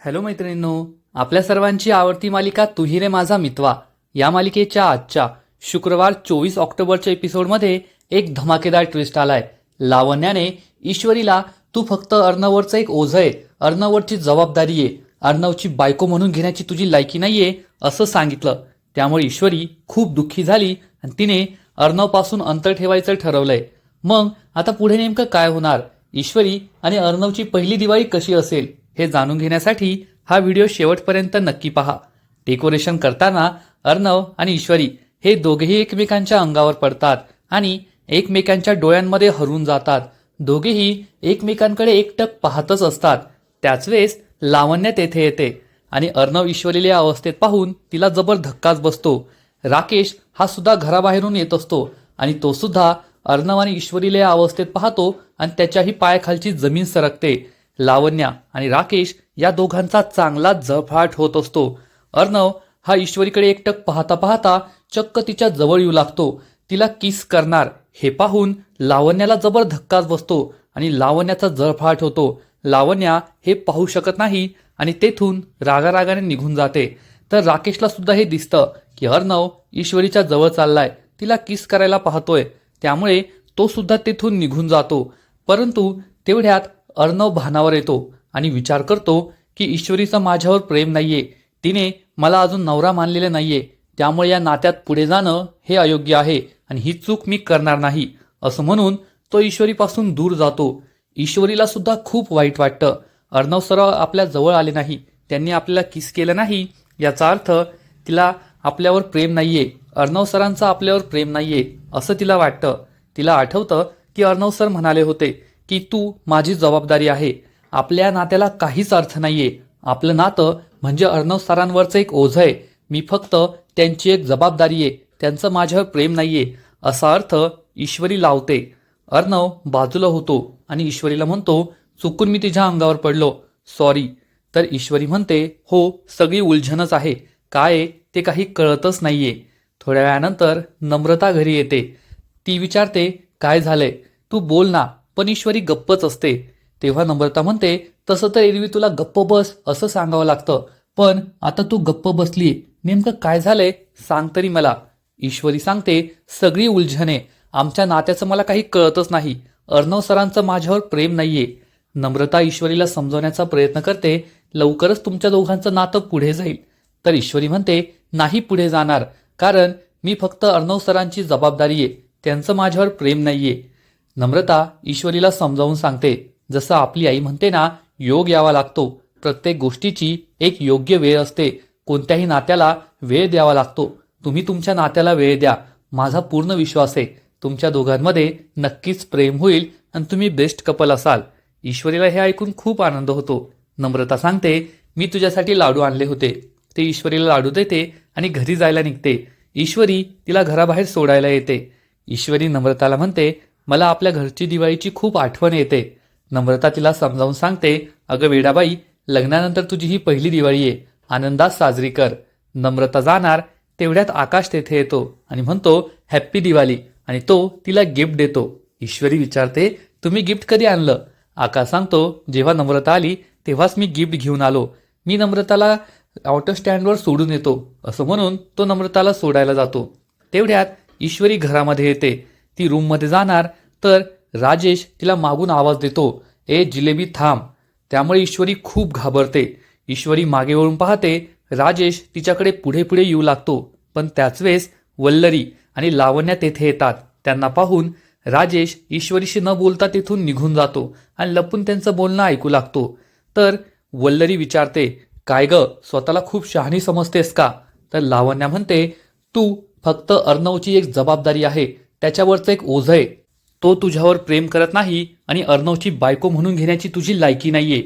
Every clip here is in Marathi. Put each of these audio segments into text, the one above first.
हॅलो मैत्रिणींनो आपल्या सर्वांची आवडती मालिका तुही रे माझा मितवा. या मालिकेच्या आजच्या शुक्रवार चोवीस ऑक्टोबरच्या एपिसोडमध्ये एक धमाकेदार ट्विस्ट आलाय. लावण्याने ईश्वरीला तू फक्त अर्णवरचं एक ओझं आहे अर्णवरची जबाबदारी आहे अर्णवची बायको म्हणून घेण्याची तुझी लायकी नाहीये असं सांगितलं. त्यामुळे ईश्वरी खूप दुःखी झाली आणि तिने अर्णवपासून अंतर ठेवायचं ठरवलंय. मग आता पुढे नेमकं काय होणार? ईश्वरी आणि अर्णवची पहिली दिवाळी कशी असेल? हे जाणून घेण्यासाठी हा व्हिडिओ शेवटपर्यंत नक्की पहा. डेकोरेशन करताना अर्णव आणि ईश्वरी हे दोघेही एकमेकांच्या अंगावर पडतात आणि एकमेकांच्या डोळ्यांमध्ये हरून जातात. दोघेही एकमेकांकडे एकटक पाहतच असतात. त्याच वेळेस लावण्य तेथे येते आणि अर्णव ईश्वरीला या अवस्थेत पाहून तिला जबर धक्काच बसतो. राकेश हा सुद्धा घराबाहेरून येत असतो आणि तो सुद्धा अर्णव आणि ईश्वरीला या अवस्थेत पाहतो आणि त्याच्याही पायाखालची जमीन सरकते. लावण्या आणि राकेश या दोघांचा चांगला जळफाट होत असतो. अर्णव हा ईश्वरीकडे एकटक पाहता पाहता चक्क तिच्या जवळ येऊ लागतो. तिला किस करणार हे पाहून लावण्याला जबर धक्काच बसतो आणि लावण्याचा जळफाट होतो. लावण्या हे पाहू शकत नाही आणि तेथून रागारागाने निघून जाते. तर राकेशला सुद्धा हे दिसतं की अर्णव ईश्वरीच्या जवळ चाललाय. तिला किस करायला पाहतोय. त्यामुळे तो सुद्धा तेथून निघून जातो. परंतु तेवढ्यात अर्णव भानावर येतो आणि विचार करतो की ईश्वरीचं माझ्यावर प्रेम नाहीये. तिने मला अजून नवरा मानलेला नाहीये. त्यामुळे या नात्यात पुढे जाणं हे अयोग्य आहे आणि ही चूक मी करणार नाही असं म्हणून तो ईश्वरीपासून दूर जातो. ईश्वरीला सुद्धा खूप वाईट वाटतं. अर्णव सराव आपल्या जवळ आले नाही. त्यांनी आपल्याला किस केलं नाही? याचा अर्थ तिला आपल्यावर प्रेम नाहीये. अर्णव सरांचं आपल्यावर प्रेम नाहीये असं तिला वाटतं. तिला आठवतं की अर्णव सर म्हणाले होते की तू माझी जबाबदारी आहे. आपल्या नात्याला काहीच अर्थ नाहीये. आपलं नातं म्हणजे अर्णव सरांवरचं एक ओझं आहे. मी फक्त त्यांची एक जबाबदारी आहे. त्यांचं माझ्यावर प्रेम नाहीये. असा अर्थ ईश्वरी लावते. अर्णव बाजूला होतो आणि ईश्वरीला म्हणतो चुकून मी तिच्या अंगावर पडलो. सॉरी. तर ईश्वरी म्हणते हो सगळी उलझनच आहे. काय ते काही कळतच नाहीये. थोड्या वेळानंतर नम्रता घरी येते. ती विचारते काय झालंय? तू बोल ना. पण ईश्वरी गप्पच असते. तेव्हा नम्रता म्हणते तसं तर एरवी तुला गप्प बस असं सांगावं लागतं. पण आता तू गप्प बसली. नेमकं काय झालंय? सांग तरी मला. ईश्वरी सांगते सगळी उलझने आमच्या नात्याचं मला काही कळतच नाही. अर्णव सरांचं माझ्यावर प्रेम नाहीये. नम्रता ईश्वरीला समजवण्याचा प्रयत्न करते लवकरच तुमच्या दोघांचं नातं पुढे जाईल. तर ईश्वरी म्हणते नाही पुढे जाणार. कारण मी फक्त अर्णव सरांची जबाबदारी आहे. त्यांचं माझ्यावर प्रेम नाहीये. नम्रता ईश्वरीला समजावून सांगते. जसं आपली आई म्हणते ना योग यावा लागतो. प्रत्येक गोष्टीची एक योग्य वेळ असते. कोणत्याही नात्याला वेळ द्यावा लागतो. तुम्ही तुमच्या नात्याला वेळ द्या. माझा पूर्ण विश्वास आहे. तुमच्या दोघांमध्ये नक्कीच प्रेम होईल आणि तुम्ही बेस्ट कपल असाल. ईश्वरीला हे ऐकून खूप आनंद होतो. नम्रता सांगते मी तुझ्यासाठी लाडू आणले होते. ते ईश्वरीला लाडू देते आणि घरी जायला निघते. ईश्वरी तिला घराबाहेर सोडायला येते. ईश्वरी नम्रताला म्हणते मला आपल्या घरची दिवाळीची खूप आठवण येते. नम्रता तिला समजावून सांगते अगं वेडाबाई लग्नानंतर तुझी ही पहिली दिवाळी आहे आनंदात साजरी कर. नम्रता जाणार तेवढ्यात आकाश तेथे येतो आणि म्हणतो हॅप्पी दिवाळी. आणि तो तिला गिफ्ट देतो. ईश्वरी विचारते तुम्ही गिफ्ट कधी आणलं? आकाश सांगतो जेव्हा नम्रता आली तेव्हाच मी गिफ्ट घेऊन आलो. मी नम्रताला ऑटो स्टँडवर सोडून येतो. असं म्हणून तो नम्रताला सोडायला जातो. तेवढ्यात ईश्वरी घरामध्ये येते. ती रूममध्ये जाणार तर राजेश तिला मागून आवाज देतो ए जिलेबी थांब. त्यामुळे ईश्वरी खूप घाबरते. ईश्वरी मागे वळून पाहते राजेश तिच्याकडे पुढे पुढे येऊ लागतो पण त्याच वेळेस वल्लरी आणि लावण्या तेथे येतात. त्यांना पाहून राजेश ईश्वरीशी न बोलता तिथून निघून जातो आणि लपून त्यांचं बोलणं ऐकू लागतो. तर वल्लरी विचारते काय ग स्वतःला खूप शहाणी समजतेस का? तर लावण्या म्हणते तू फक्त अर्णवची एक जबाबदारी आहे. त्याच्यावरचं एक ओझं आहे. तो तुझ्यावर प्रेम करत नाही आणि अर्णवची बायको म्हणून घेण्याची तुझी लायकी नाहीये.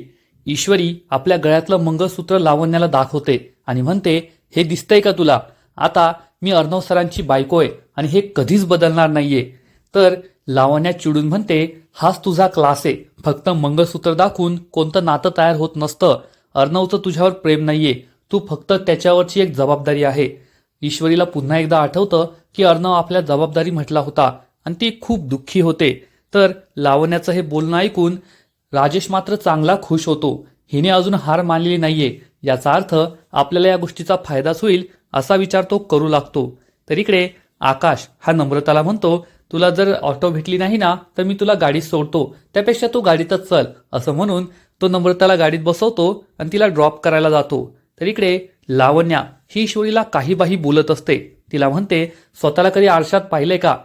ईश्वरी आपल्या गळ्यातलं मंगळसूत्र लावण्याला दाखवते आणि म्हणते हे दिसतंय का तुला? आता मी अर्णव सरांची बायको आहे आणि हे कधीच बदलणार नाहीये. तर लावण्या चिडून म्हणते हाच तुझा क्लास आहे. फक्त मंगळसूत्र दाखवून कोणतं नातं तयार होत नसतं. अर्णवचं तुझ्यावर प्रेम नाहीये. तू फक्त त्याच्यावरची एक जबाबदारी आहे. ईश्वरीला पुन्हा एकदा आठवतं की अर्णव आपल्या जबाबदारी म्हटला होता आणि ती खूप दुःखी होते. तर लावण्याचं हे बोलणं ऐकून राजेश मात्र चांगला खुश होतो. हिने अजून हार मानलेली नाहीये. याचा अर्थ आपल्याला या गोष्टीचा फायदाच होईल असा विचार तो करू लागतो. तर इकडे आकाश हा नम्रताला म्हणतो तुला जर ऑटो भेटली नाही ना तर मी तुला गाडीत सोडतो. त्यापेक्षा तू गाडीतच चल असं म्हणून तो नम्रताला गाडीत बसवतो आणि तिला ड्रॉप करायला जातो. तर इकडे लावण्या ही ईश्वरीला काही बाही बोलत असते. तिला म्हणते स्वतःला कधी आरशात पाहिलंय का?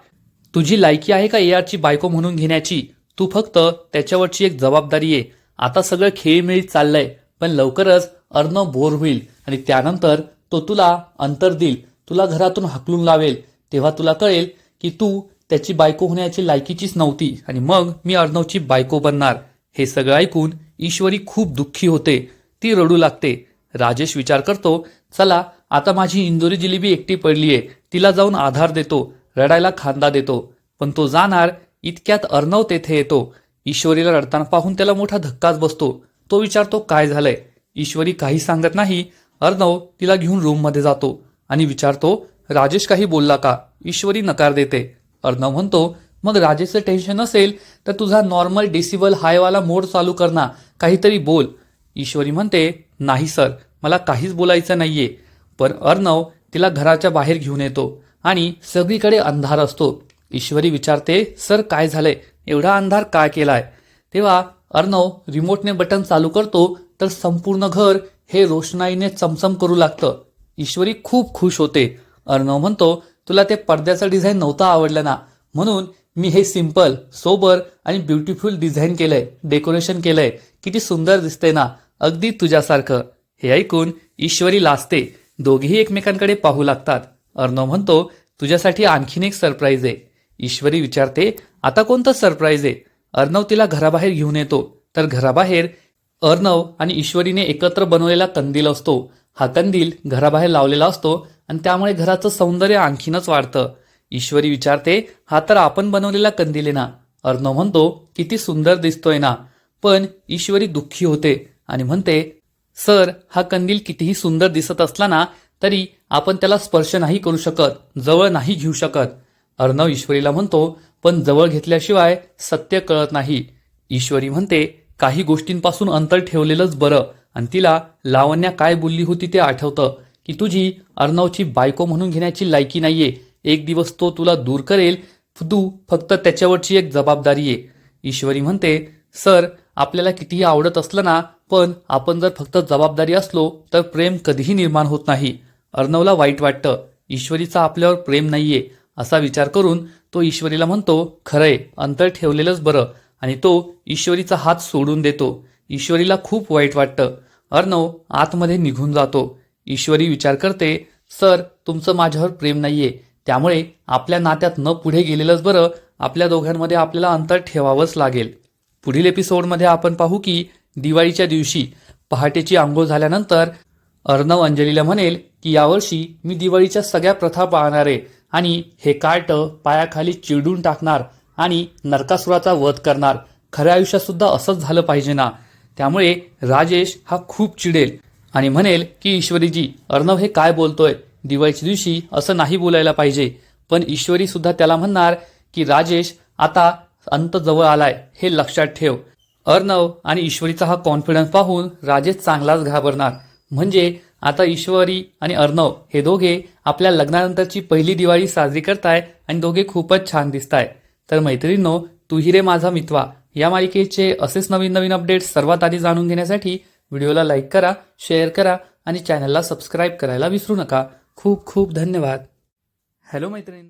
तुझी लायकी आहे का एआरची बायको म्हणून घेण्याची? तू फक्त त्याच्यावरची एक जबाबदारी आहे आता सगळं खेळीमेळी चाललंय पण लवकरच अर्णव बोर होईल आणि त्यानंतर तो तुला अंतर देईल. तुला घरातून हकलून लावेल. तेव्हा तुला कळेल की तू त्याची बायको होण्याची लायकीचीच नव्हती आणि मग मी अर्णवची बायको बनणार. हे सगळं ऐकून ईश्वरी खूप दुःखी होते. ती रडू लागते. राजेश विचार करतो चला आता माझी इंदोरी जिलेबी एकटी पडली आहे. तिला जाऊन आधार देतो. रडायला खांदा देतो. पण तो जाणार इतक्यात अर्णव तेथे येतो. ईश्वरीला रडताना पाहून त्याला मोठा धक्काच बसतो. तो विचारतो काय झालंय? ईश्वरी काही सांगत नाही. अर्णव तिला घेऊन रूममध्ये जातो आणि विचारतो राजेश काही बोलला का? ईश्वरी नकार देते. अर्णव म्हणतो मग राजेशचं टेन्शन असेल तर तुझा नॉर्मल डेसिबल हायवाला मोड चालू करणार काहीतरी बोल. ईश्वरी म्हणते नाही सर मला काहीच बोलायचं नाहीये. पण अर्णव तिला घराच्या बाहेर घेऊन येतो आणि सगळीकडे अंधार असतो. ईश्वरी विचारते सर काय झालंय? एवढा अंधार काय केलाय? तेव्हा अर्णव रिमोटने बटन चालू करतो तर संपूर्ण घर हे रोषणाईने चमचम करू लागतं. ईश्वरी खूप खुश होते. अर्णव म्हणतो तुला ते पडद्याचं डिझाईन नव्हतं आवडलं ना? म्हणून मी हे सिंपल सोबर आणि ब्युटिफुल डिझाईन केलंय डेकोरेशन केलंय. किती सुंदर दिसते ना? अगदी तुझ्यासारखं. हे ऐकून ईश्वरी लाजते. दोघेही एकमेकांकडे पाहू लागतात. अर्णव म्हणतो तुझ्यासाठी आणखीन एक सरप्राईज आहे. ईश्वरी विचारते आता कोणतं सरप्राईज आहे? अर्णव तिला घराबाहेर घेऊन येतो. तर घराबाहेर अर्णव आणि ईश्वरीने एकत्र बनवलेला कंदील असतो. हा कंदील घराबाहेर लावलेला असतो आणि त्यामुळे घराचं सौंदर्य आणखीनच वाढतं. ईश्वरी विचारते हा तर आपण बनवलेला कंदील आहे ना? अर्णव म्हणतो किती सुंदर दिसतोय ना. पण ईश्वरी दुःखी होते आणि म्हणते सर हा कंदील कितीही सुंदर दिसत असला ना तरी आपण त्याला स्पर्श नाही करू शकत जवळ नाही घेऊ शकत. अर्णव ईश्वरीला म्हणतो पण जवळ घेतल्याशिवाय सत्य कळत नाही. ईश्वरी म्हणते काही गोष्टींपासून अंतर ठेवलेलंच बरं. आणि तिला लावण्या काय बोलली होती ते आठवतं की तुझी अर्णवची बायको म्हणून घेण्याची लायकी नाहीये. एक दिवस तो तुला दूर करेल तू फक्त त्याच्यावरची एक जबाबदारी आहे ईश्वरी म्हणते सर आपल्याला कितीही आवडत असलं ना पण आपण जर फक्त जबाबदारी असलो तर प्रेम कधीही निर्माण होत नाही. अर्णवला वाईट वाटतं. ईश्वरीचा आपल्यावर प्रेम नाहीये असा विचार करून तो ईश्वरीला म्हणतो खरंय अंतर ठेवलेलंच बरं. आणि तो ईश्वरीचा हात सोडून देतो. ईश्वरीला खूप वाईट वाटतं. अर्णव आतमध्ये निघून जातो. ईश्वरी विचार करते सर तुमचं माझ्यावर प्रेम नाहीये. त्यामुळे आपल्या नात्यात न पुढे गेलेलंच बरं. आपल्या दोघांमध्ये आपल्याला अंतर ठेवावंच लागेल. पुढील एपिसोडमध्ये आपण पाहू की दिवाळीच्या दिवशी पहाटेची आंघोळ झाल्यानंतर अर्णव अंजलीला म्हणेल की यावर्षी मी दिवाळीच्या सगळ्या प्रथा पाळणार आहे आणि हे कार्ट पायाखाली चिडून टाकणार आणि नरकासुराचा वध करणार. खऱ्या आयुष्यात सुद्धा असंच झालं पाहिजे ना? त्यामुळे राजेश हा खूप चिडेल आणि म्हणेल की ईश्वरीजी अर्णव हे काय बोलतोय? दिवाळीच्या दिवशी असं नाही बोलायला पाहिजे. पण ईश्वरी सुद्धा त्याला म्हणणार की राजेश आता अंत जवळ आलाय. हे लक्षात ठेव. अर्णव आणि ईश्वरीचा हा कॉन्फिडन्स पाहून राजेश चांगलाच घाबरणार. म्हणजे आता ईश्वरी आणि अर्णव हे दोघे आपल्या लग्नानंतरची पहिली दिवाळी साजरी करताय आणि दोघे खूपच छान दिसताय. तर मैत्रिणींनो तू रे माझा मित्वा या मालिकेचे असेच नवीन नवीन अपडेट्स सर्वात आधी जाणून घेण्यासाठी व्हिडिओला लाईक करा शेअर करा आणि चॅनलला सबस्क्राईब करायला विसरू नका. खूप खूप धन्यवाद. हॅलो मैत्रिणी.